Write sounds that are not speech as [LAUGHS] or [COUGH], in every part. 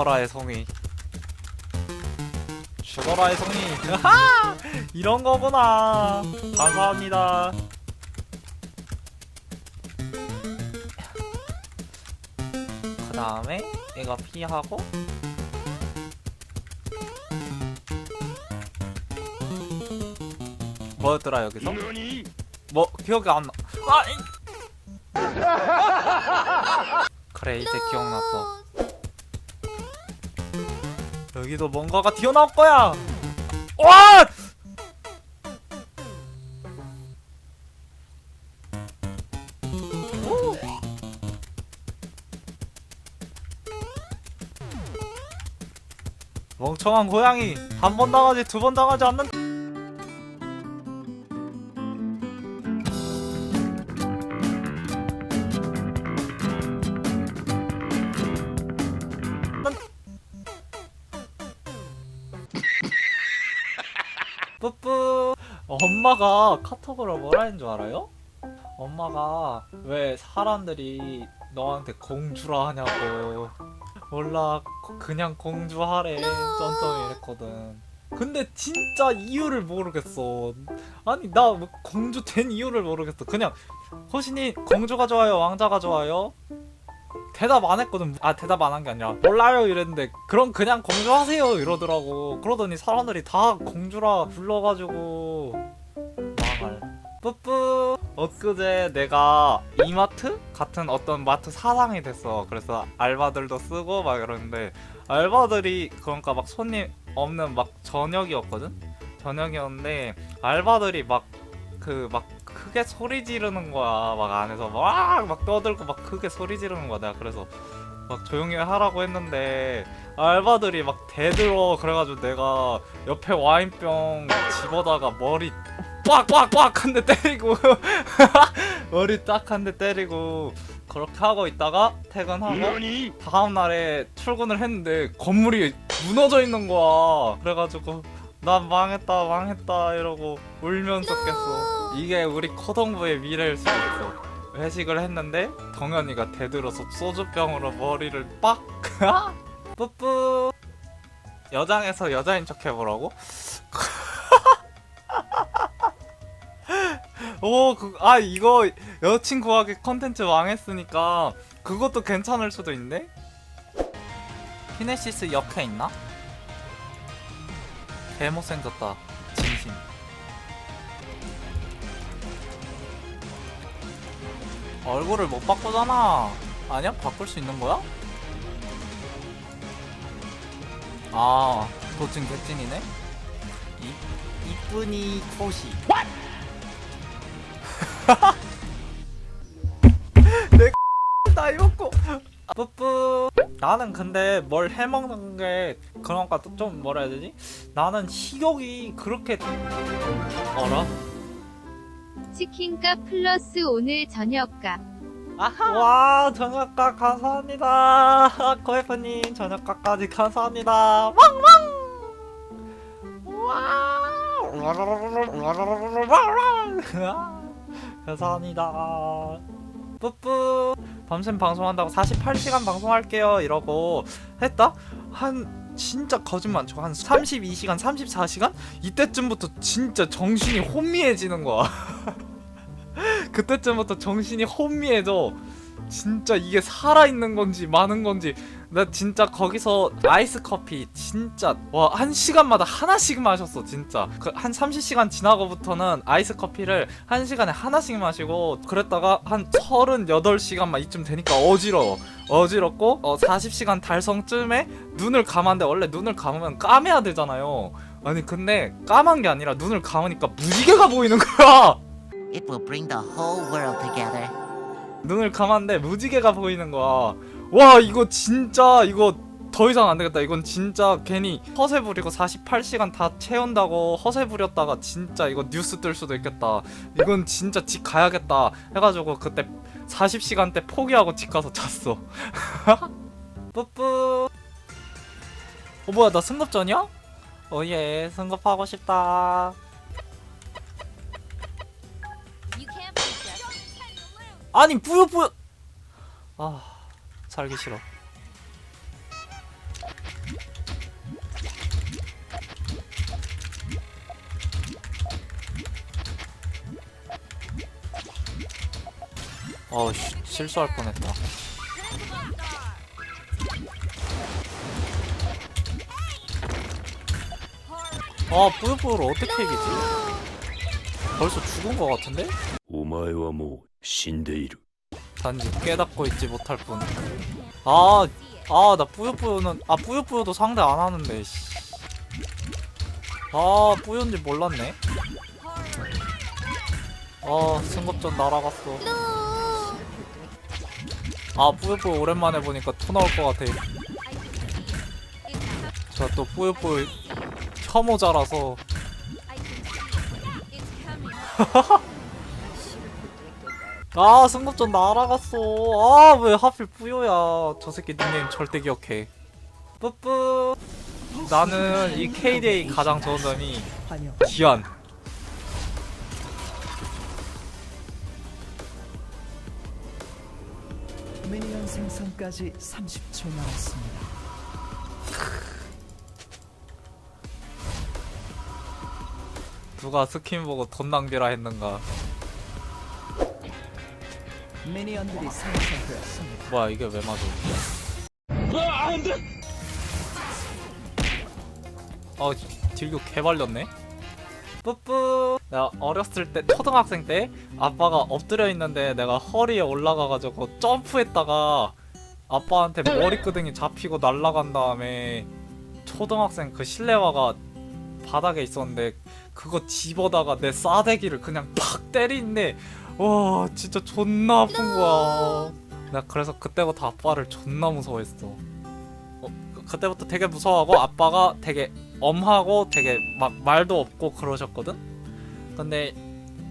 죽어라의 성의 죽어라의 성의 아하! 이런 거구나 감사합니다 그 다음에 이거 피하고 뭐였더라 여기서? 뭐 기억이 안 나. 아! 이- 그래 이제 기억났어. 여기도 뭔가가 튀어나올 거야. 와! 오! 멍청한 고양이 한 번 당하지 두 번 당하지 않는 뿌뿌 엄마가 카톡으로 뭐라 했는 줄 알아요? 엄마가 왜 사람들이 너한테 공주라 하냐고. 몰라 거- 그냥 공주 하래. 쩐쩐이 이랬거든. 근데 진짜 이유를 모르겠어. 아니 나뭐 공주 된 이유를 모르겠어. 그냥 호신이 공주가 좋아요 왕자가 좋아요 대답 안 했거든. 아 대답 안 한 게 아니라 몰라요 이랬는데 그럼 그냥 공주 하세요 이러더라고. 그러더니 사람들이 다 공주라 불러가지고 망할. 뿌뿌. 엊그제 내가 이마트 같은 어떤 마트 사장이 됐어. 그래서 알바들도 쓰고 막 이러는데 알바들이 그러니까 막 손님 없는 막 저녁이었거든? 저녁이었는데 알바들이 막 그막 크게 소리 지르는 거야 막 안에서 막 막 떠들고 막 크게 소리 지르는 거야 내가 그래서 막 조용히 하라고 했는데 알바들이 막 대들어 그래가지고 내가 옆에 와인병 집어다가 머리 빡빡빡 한 대 때리고 [LAUGHS] 머리 딱 한 대 때리고 그렇게 하고 있다가 퇴근하고 다음 날에 출근을 했는데 건물이 무너져 있는 거야. 그래가지고 난 망했다 망했다 이러고 울면서 깼어. 이게 우리 코동부의 미래일 수도 있어. 회식을 했는데 동현이가 대들어서 소주병으로 머리를 빡 [LAUGHS] 뿌뿌 여장에서 여자인 척 해보라고? [LAUGHS] 오, 그, 아, 이거 여친 구하기 컨텐츠 망했으니까 그것도 괜찮을 수도 있네? 피네시스 역해 있나? 개 못생겼다. 진심. 얼굴을 못 바꾸잖아. 아니야? 바꿀 수 있는 거야? 아, 도찐 개찐이네? 이, 이쁜이 코시. [LAUGHS] 내 [LAUGHS] 나이 먹고 뿌뿌 나는 근데 뭘 해먹는 게 그런가 좀 뭐라 해야 되지? 나는 식욕이 그렇게 어라? 치킨값 플러스 오늘 저녁값. 와 저녁값 감사합니다. 코에프님 저녁값까지 감사합니다. 왕왕! 와 [LAUGHS] 감사합니다. 뿌뿌. 밤샘 방송한다고 48시간 방송할게요 이러고 했다? 한 진짜 거짓말 안 치고 한 32시간 34시간? 이때쯤부터 진짜 정신이 혼미해지는 거야. [LAUGHS] 그때쯤부터 정신이 혼미해져 진짜 이게 살아있는 건지 마는 건지 나 진짜 거기서 아이스 커피 진짜 와 한 시간마다 하나씩 마셨어 진짜 그 한 30시간 지나고부터는 아이스 커피를 한 시간에 하나씩 마시고 그랬다가 한 38시간 막 이쯤 되니까 어지러워 어지럽고 어 40시간 달성쯤에 눈을 감았는데 원래 눈을 감으면 까매야 되잖아요 아니 근데 까만 게 아니라 눈을 감으니까 무지개가 보이는 거야 It will bring the whole world together. 눈을 감았는데 무지개가 보이는 거야. 와 이거 진짜 이거 더 이상 안 되겠다. 이건 진짜 괜히 허세 부리고 48시간 다 채운다고 허세 부렸다가 진짜 이거 뉴스 뜰 수도 있겠다. 이건 진짜 집 가야겠다. 해가지고 그때 40시간 때 포기하고 집 가서 잤어. [LAUGHS] 뿌뿌. 어 뭐야 나 승급전이야? 어예 승급하고 싶다. 아니 뿌요뿌요 아 살기 싫어. 어 실수할 뻔했다. 아 뿌요뿌요를 어떻게 이기지? 벌써 죽은 것 같은데? 오마에와 뭐 신데이루 단지 깨닫고 있지 못할 뿐. 아, 아, 나 뿌요뿌요는, 아, 뿌요뿌요도 상대 안 하는데, 씨. 아, 뿌요인지 몰랐네. 아, 승급전 날아갔어. 아, 뿌요뿌요 오랜만에 보니까 토 나올 것 같아. 제가 또 뿌요뿌요 혐오자라서. [LAUGHS] [LAUGHS] 아 승급전 날아갔어. 아 왜 하필 뿌요야. 저 새끼 닉네임 절대 기억해. 뿌뿌. 나는 이 K-데이 가장 좋은 점이 기한. 미니언 생성까지 30초 남았습니다. 누가 스킨 보고 돈 낭비라 했는가 미니언들이 생성되었습니다. 뭐야 이게 왜 맞아? 어 딜교 개발렸네? 뿌뿌. 내가 어렸을 때 초등학생 때 아빠가 엎드려 있는데 내가 허리에 올라가가지고 점프했다가 아빠한테 머리끄댕이 잡히고 날아간 다음에 초등학생 그 실내화가 바닥에 있었는데 그거 집어다가 내 싸대기를 그냥 팍 때리는데 와 진짜 존나 아픈 거야. 나 그래서 그때부터 아빠를 존나 무서워했어. 어, 그- 그때부터 되게 무서워하고 아빠가 되게 엄하고 되게 막 말도 없고 그러셨거든? 근데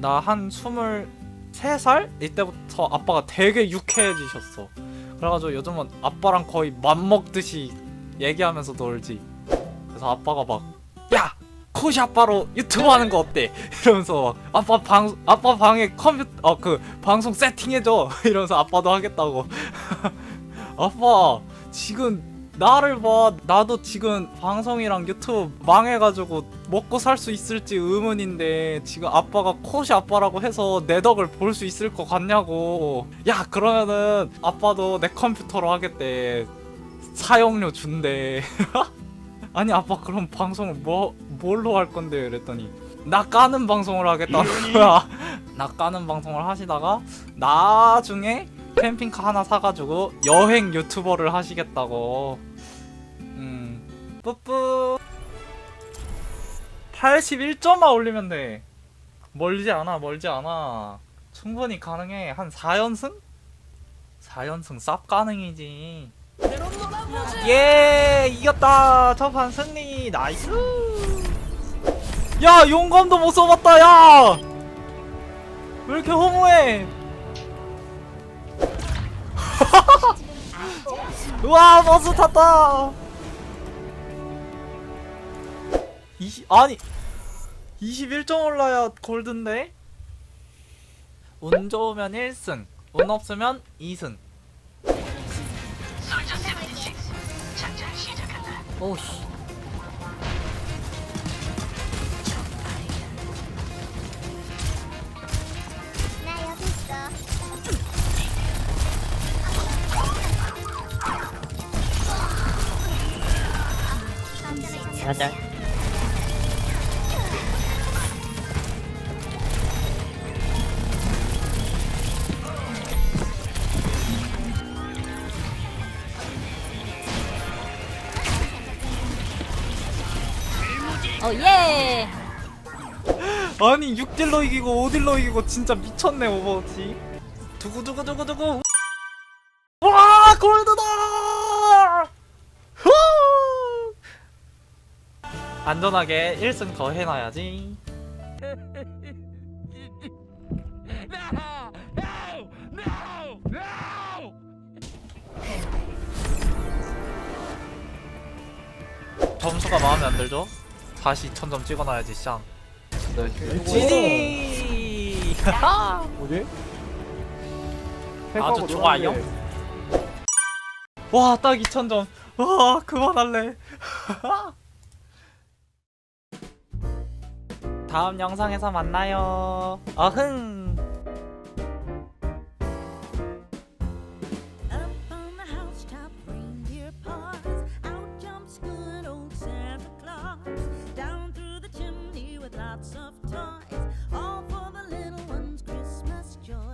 나 한 23살? 이때부터 아빠가 되게 유쾌해지셨어. 그래가지고 요즘은 아빠랑 거의 맘먹듯이 얘기하면서 놀지. 그래서 아빠가 막 야! 코시 아빠로 유튜브 하는 거 어때? 이러면서 막 아빠 방 아빠 방에 컴퓨터 어 그 방송 세팅해줘. [LAUGHS] 이러면서 아빠도 하겠다고. [LAUGHS] 아빠 지금 나를 봐. 나도 지금 방송이랑 유튜브 망해가지고 먹고 살 수 있을지 의문인데 지금 아빠가 코시 아빠라고 해서 내 덕을 볼 수 있을 것 같냐고. 야 그러면은 아빠도 내 컴퓨터로 하겠대. 사용료 준대. [LAUGHS] 아니 아빠 그럼 방송을 뭐 뭘로 할 건데? 이랬더니 나 까는 방송을 하겠다는 거야. [LAUGHS] 나 까는 방송을 하시다가 나중에 캠핑카 하나 사가지고 여행 유튜버를 하시겠다고. 음 뿌뿌. 81점만 올리면 돼. 멀지 않아 멀지 않아. 충분히 가능해. 한 4연승? 4연승 쌉 가능이지. 예 이겼다. 첫판 승리. 나이스 야 용검도 못 써봤다 야 왜 이렇게 허무해? [LAUGHS] 우와 버스 탔다! 20 아니 21점 올라야 골든데? 운 좋으면 1승 운 없으면 2승. 오씨 가자 어, 예! [GASPS] 아니 6딜로 이기고 5딜로 이기고 진짜 미쳤네 오버워치. 두구두구두구두구. 와 골드다 안전하게 1승 더 해놔야지 점수가 마음에 안 들죠? 다시 2000점 찍어놔야지 쌍 지지 뭐지? 아주 좋아요. 와, 딱 2000점. 와, 그만할래. [LAUGHS] 다음 영상에서 만나요. 어흥.